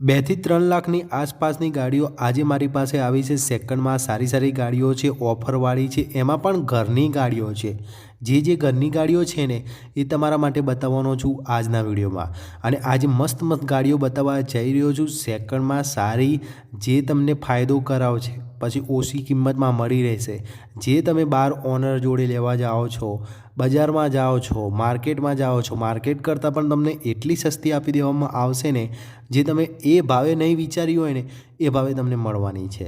બેથી ત્રણ લાખની આસપાસની ગાડીઓ આજે મારી પાસે આવી છે. સેકન્ડમાં સારી સારી ગાડીઓ છે, ઓફરવાળી છે, એમાં પણ ઘરની ગાડીઓ છે. જે જે ઘરની ગાડીઓ છે ને, એ તમારા માટે બતાવવાનો છું આજના વિડીયોમાં. અને આજે મસ્ત મસ્ત ગાડીઓ બતાવવા જઈ રહ્યો છું. સેકન્ડમાં સારી જે તમને ફાયદો કરાવશે, પછી ઓછી કિંમતમાં મળી રહેશે. જે તમે બાર ઓનર જોડે લેવા જાઓ છો, બજારમાં જાઓ છો, માર્કેટમાં જાઓ છો, માર્કેટ કરતાં પણ તમને એટલી સસ્તી આપી દેવામાં આવશે ને જે તમે એ ભાવે નહીં વિચાર્યું હોય ને, એ ભાવે તમને મળવાની છે.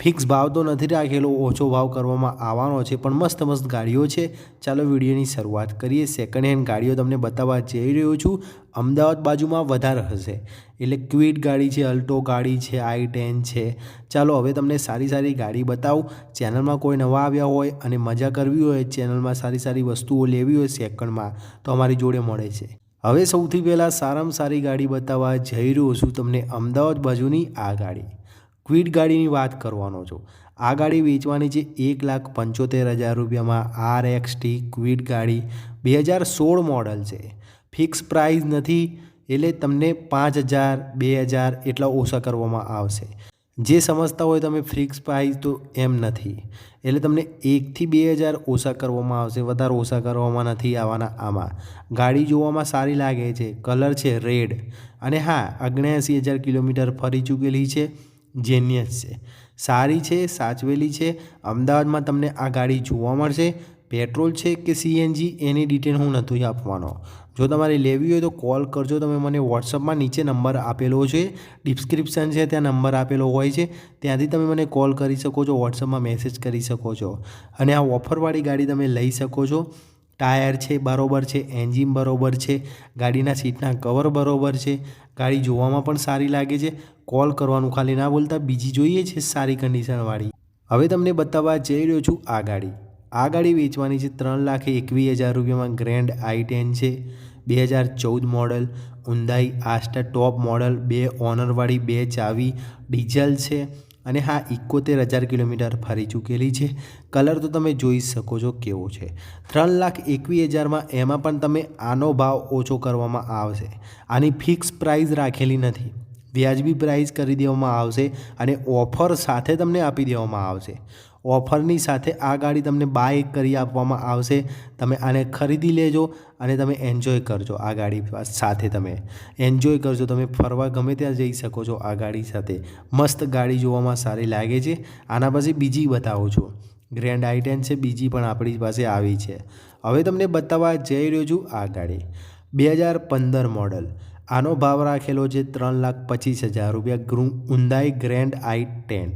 ફિક્સ ભાવ તો નથી રાખેલો, ઓછો ભાવ કરવામાં આવવાનો છે, પણ મસ્ત મસ્ત ગાડીઓ છે. ચાલો વિડીયોની શરૂઆત કરીએ. સેકન્ડ હેન્ડ ગાડીઓ તમને બતાવવા જઈ રહ્યો છું. અમદાવાદ બાજુમાં વધારે હશે. એટલે ક્વિડ ગાડી છે અલ્ટો ગાડી છે આઈ ટેન છે. ચાલો હવે તમને સારી સારી ગાડી બતાવું. ચેનલમાં કોઈ નવા આવ્યા હોય અને મજા કરવી હોય ચેનલમાં સારી સારી વસ્તુઓ લેવી હોય સેકન્ડમાં તો અમારી જોડે મળે છે. હવે સૌથી પહેલાં સારામાં સારી ગાડી બતાવવા જઈ રહ્યો છું તમને અમદાવાદ બાજુની આ ગાડી. ક્વિડ ગાડીની વાત કરવાનો છું. આ ગાડી વેચવાની છે એક લાખ પંચોતેર હજાર રૂપિયામાં આર એક્સ ટી ક્વિડ ગાડી બે હજાર સોળ મોડલ છે. ફિક્સ પ્રાઇસ નથી એટલે તમને પાંચ હજાર, બે હજાર એટલા ઓછા કરવામાં આવશે. જે સમજતા હોય તમે ફિક્સ પ્રાઇસ તો એમ નથી. એટલે તમને એકથી બે હજાર ઓછા કરવામાં આવશે, વધારે ઓછા કરવામાં નથી આવવાના આમાં. ગાડી જોવામાં સારી લાગે છે કલર છે રેડ અને હા અગણ્યાસી હજાર કિલોમીટર ફરી ચૂકેલી છે જેનિયસ છે. સારી છે, સાચવેલી છે. અમદાવાદમાં તમને આ ગાડી જોવા મળશે. પેટ્રોલ છે કે સીએનજી એની ડિટેલ હું નથી આપવાનો. જો તમારે લેવી હોય તો કોલ કરજો. તમે મને વોટ્સઅપમાં નીચે નંબર આપેલો છે. ડિસ્ક્રિપ્શન છે, ત્યાં નંબર આપેલો હોય છે. ત્યાંથી તમે મને કોલ કરી શકો છો વોટ્સઅપમાં મેસેજ કરી શકો છો. અને આ ઓફરવાળી ગાડી તમે લઈ શકો છો. ટાયર છે, બરોબર છે. એન્જિન બરોબર છે. ગાડીના સીટના કવર બરાબર છે. ગાડી જોવામાં પણ સારી લાગે છે. કોલ કરવાનું ખાલી ના બોલતા બીજી જોઈએ છે સારી કન્ડિશનવાળી હવે તમને બતાવવા જઈ રહ્યો છું આ ગાડી. આ ગાડી વેચવાની છે ત્રણ લાખ એકવીસ હજાર રૂપિયામાં ગ્રેન્ડ આઈ ટેન છે, બે હજાર ચૌદ મોડલ ઉંદાઈ આસ્ટા ટોપ મોડલ બે ઓનરવાળી, બે ચાવી, ડીઝલ છે અને હા ઇકોતેર હજાર કિલોમીટર ફરી ચૂકેલી છે. કલર તો તમે જોઈ શકો છો કેવો છે. ત્રણ લાખ એકવીસ હજારમાં એમાં પણ તમે આનો ભાવ ઓછો કરવામાં આવશે. આની ફિક્સ પ્રાઇસ રાખેલી નથી. વ્યાજબી પ્રાઇસ કરી દેવામાં આવશે અને ઓફર સાથે તમને આપી દેવામાં આવશે. ઓફરની સાથે આ ગાડી તમને બાય કરી આપવામાં આવશે. તમે આને ખરીદી લેજો અને તમે એન્જોય કરજો આ ગાડી સાથે તમે. એન્જોય કરજો, તમે ફરવા ગમે ત્યાં જઈ શકો છો આ ગાડી સાથે. મસ્ત ગાડી જોવામાં સારી લાગે છે. આના પછી બીજી બતાવું છું. ગ્રેન્ડ આઈ છે, બીજી પણ આપણી પાસે આવી છે. હવે તમને બતાવવા જઈ રહ્યો છું આ ગાડી. બે હજાર પંદર મોડલ આનો ભાવ રાખેલો છે ત્રણ લાખ પચીસ હજાર રૂપિયા. ગ્રુ, Hyundai grand i ten.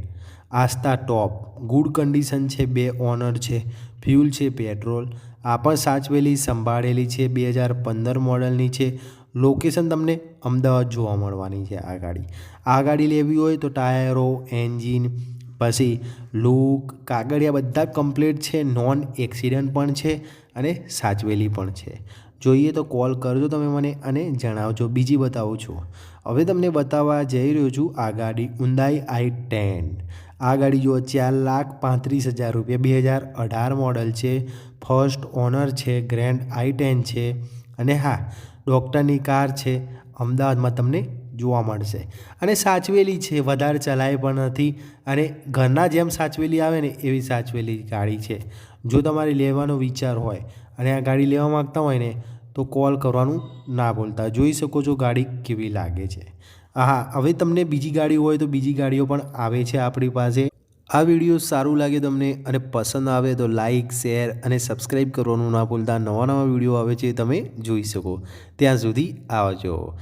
Asta top. Good condition છે, બે ઓનર છે. ફ્યુલ છે, પેટ્રોલ. આ પણ સાચવેલી, સંભાળેલી છે, બે હજાર પંદર મોડલની છે. લોકેશન તમને અમદાવાદ જોવા મળવાની છે આ ગાડી. આ ગાડી લેવી હોય તો ટાયરો, એન્જિન, પછી લૂક, કાગળિયા બધા કમ્પ્લીટ છે. નોન એક્સિડન્ટ પણ છે અને સાચવેલી પણ છે. જોઈએ તો કોલ કરજો તમે મને અને જણાવજો. બીજી બતાવું છું. હવે તમને બતાવવા જઈ રહ્યો છું આ ગાડી ઉંદાઈ આઈ ટેન આ ગાડી જુઓ, ચાર લાખ પાંત્રીસ હજાર રૂપિયા. બે હજાર અઢાર મોડલ છે. ફર્સ્ટ ઓનર છે ગ્રેન્ડ આઈ ટેન છે. અને હા ડૉક્ટરની કાર છે. અમદાવાદમાં તમને જોવા મળશે. અને સાચવેલી છે, વધારે ચલાય પણ નથી. અને ઘરના જેમ સાચવેલી આવે ને, એવી સાચવેલી ગાડી છે. જો તમારે લેવાનો વિચાર હોય અને આ ગાડી લેવા માગતા હોય ને તો કોલ કરવાનું ના ભૂલતા. જોઈ શકો છો ગાડી કેવી લાગે છે. હા હવે તમને બીજી ગાડી હોય તો બીજી ગાડીઓ પણ આવે છે આપણી પાસે. આ વીડિયો સારું લાગે તમને અને પસંદ આવે તો લાઇક શેર અને સબસ્ક્રાઈબ કરવાનું ના ભૂલતા. નવા નવા વીડિયો આવે છે તમે જોઈ શકો. ત્યાં સુધી આવજો.